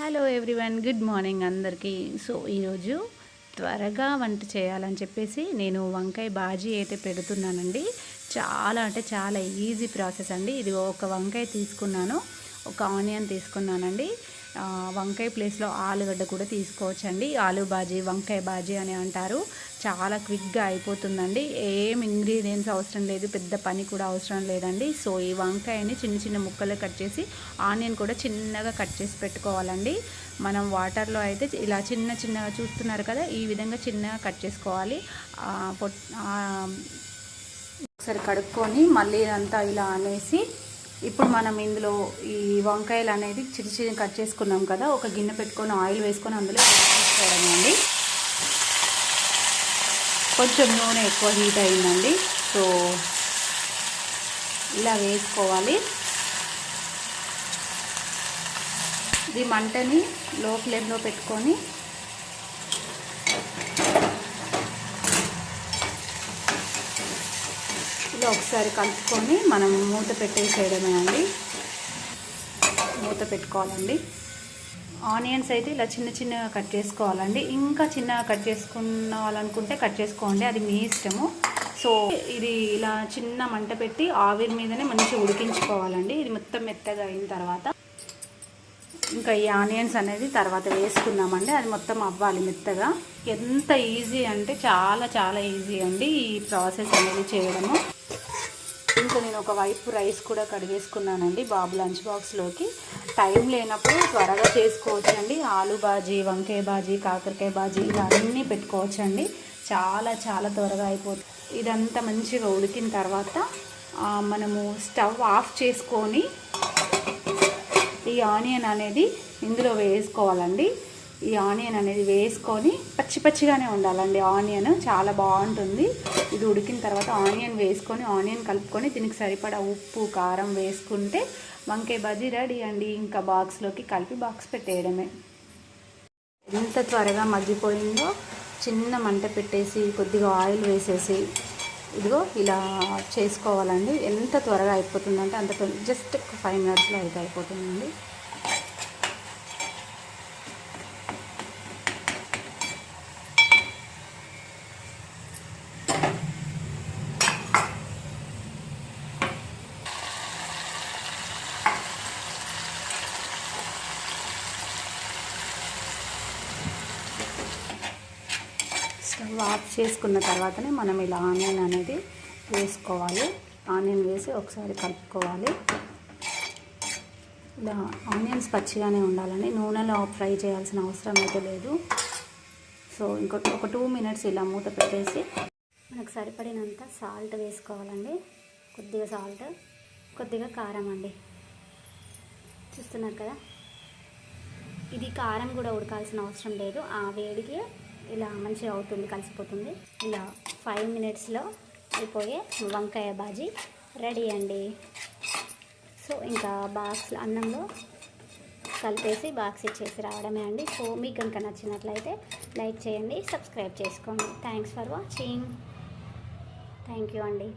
Hello everyone good morning అందరికీ. So ఈరోజు త్వరగా వంట చేయాలని చెప్పేసి నేను వంకాయ బాజీ అయితే పెడుతున్నానండి. చాలా అంటే చాలా ఈజీ ప్రాసెస్ అండి. ఇది ఒక వంకాయ తీసుకున్నాను. ఒక ఆనియన్ తీసుకున్నానండి. వంకాయ ప్లేస్లో ఆలుగడ్డ కూడా తీసుకోవచ్చండి. ఆలు బాజీ వంకాయ బాజీ అని అంటారు. చాలా క్విక్గా అయిపోతుందండి. ఏం ఇంగ్రీడియంట్స్ అవసరం లేదు పెద్ద పని కూడా అవసరం లేదండి. సో ఈ వంకాయని చిన్న చిన్న ముక్కలు కట్ చేసి ఆనియన్ కూడా చిన్నగా కట్ చేసి పెట్టుకోవాలండి. మనం వాటర్లో అయితే ఇలా చిన్న చిన్నగా చూస్తున్నారు కదా ఈ విధంగా చిన్నగా కట్ చేసుకోవాలి. ఒకసారి కడుక్కొని మళ్ళీ ఇదంతా ఇలా అనేసి ఇప్పుడు మనం ఇందులో ఈ వంకాయలు అనేది చిన్న చిన్న కట్ చేసుకున్నాం కదా ఒక గిన్నె పెట్టుకొని ఆయిల్ వేసుకొని అందులో వేసుకోవడం అండి. కొంచెం నూనె ఎక్కువ హీట్ అయిందండి సో ఇలా వేసుకోవాలి. ఇది మంటని లో ఫ్లేమ్లో పెట్టుకొని ఒకసారి కలుపుకొని మనం మూత పెట్టేసేయడమే అండి. మూత పెట్టుకోవాలండి. ఆనియన్స్ అయితే ఇలా చిన్న చిన్నగా కట్ చేసుకోవాలండి. ఇంకా చిన్నగా కట్ చేసుకున్నావాలనుకుంటే కట్ చేసుకోండి. అది మీ ఇష్టము. సో ఇది ఇలా చిన్న మంట పెట్టి ఆవిరి మీదనే మంచిగా ఉడికించుకోవాలండి. ఇది మొత్తం మెత్తగా అయిన తర్వాత. ఇంకా ఈ ఆనియన్స్ అనేది తర్వాత వేసుకున్నామండి అది మొత్తం అవ్వాలి మెత్తగా. ఎంత ఈజీ అంటే చాలా చాలా ఈజీ అండి ఈ ప్రాసెస్ అనేది చేయడము. ఇంకా నేను ఒక వైపు రైస్ కూడా కడిగేసుకున్నానండి బాబు లంచ్ బాక్స్లోకి. టైం లేనప్పుడు త్వరగా చేసుకోవచ్చండి. ఆలు బాజీ వంకాయ బాజీ కాకరకాయ బాజీ ఇవన్నీ పెట్టుకోవచ్చండి. చాలా చాలా త్వరగా అయిపోతుంది ఇదంతా మంచిగా ఉడికిన తర్వాత మనము స్టవ్ ఆఫ్ చేసుకొని ఈ ఆనియన్ అనేది ఇందులో వేసుకోవాలండి. ఈ ఆనియన్ అనేది వేసుకొని పచ్చి పచ్చిగానే ఉండాలండి. ఆనియన్ చాలా బాగుంటుంది. ఇది ఉడికిన తర్వాత ఆనియన్ వేసుకొని ఆనియన్ కలుపుకొని దీనికి సరిపడా ఉప్పు కారం వేసుకుంటే వంకాయ బజ్జీ రెడీ అండి. ఇంకా బాక్స్లోకి కలిపి బాక్స్ పెట్టేయడమే. ఎంత త్వరగా మగ్గిపోయిందో చిన్న మంట పెట్టేసి కొద్దిగా ఆయిల్ వేసేసి ఇదిగో ఇలా చేసుకోవాలండి. ఎంత త్వరగా అయిపోతుందంటే అంత జస్ట్ జస్ట్ ఫైవ్ మినిట్స్లో అయితే అయిపోతుందండి. స్టవ్ ఆఫ్ చేసుకున్న తర్వాతనే మనం ఇలా ఆనియన్ అనేది వేసుకోవాలి. ఆనియన్ వేసి ఒకసారి కలుపుకోవాలి. ఇలా ఆనియన్స్ పచ్చిగానే ఉండాలండి నూనెలో ఫ్రై చేయాల్సిన అవసరం అయితే లేదు. సో ఇంకొక ఒక టూ మినిట్స్ ఇలా మూత పెట్టేసి మనకు సరిపడినంత సాల్ట్ వేసుకోవాలండి. కొద్దిగా సాల్ట్ కొద్దిగా కారం అండి. చూస్తున్నారు కదా? ఇది కారం కూడా ఉడకాల్సిన అవసరం లేదు. ఆ వేడికి ఇలా మంచిగా అవుతుంది కలిసిపోతుంది. ఇలా ఫైవ్ మినిట్స్లో అయిపోయే వంకాయ బాజీ రెడీ అండి. సో ఇంకా బాక్స్ అన్నంలో కలిపేసి బాక్స్ ఇచ్చేసి రావడమే అండి. సో మీకు కనుక నచ్చినట్లయితే లైక్ చేయండి సబ్స్క్రైబ్ చేసుకోండి. Thanks for watching thank you అండి.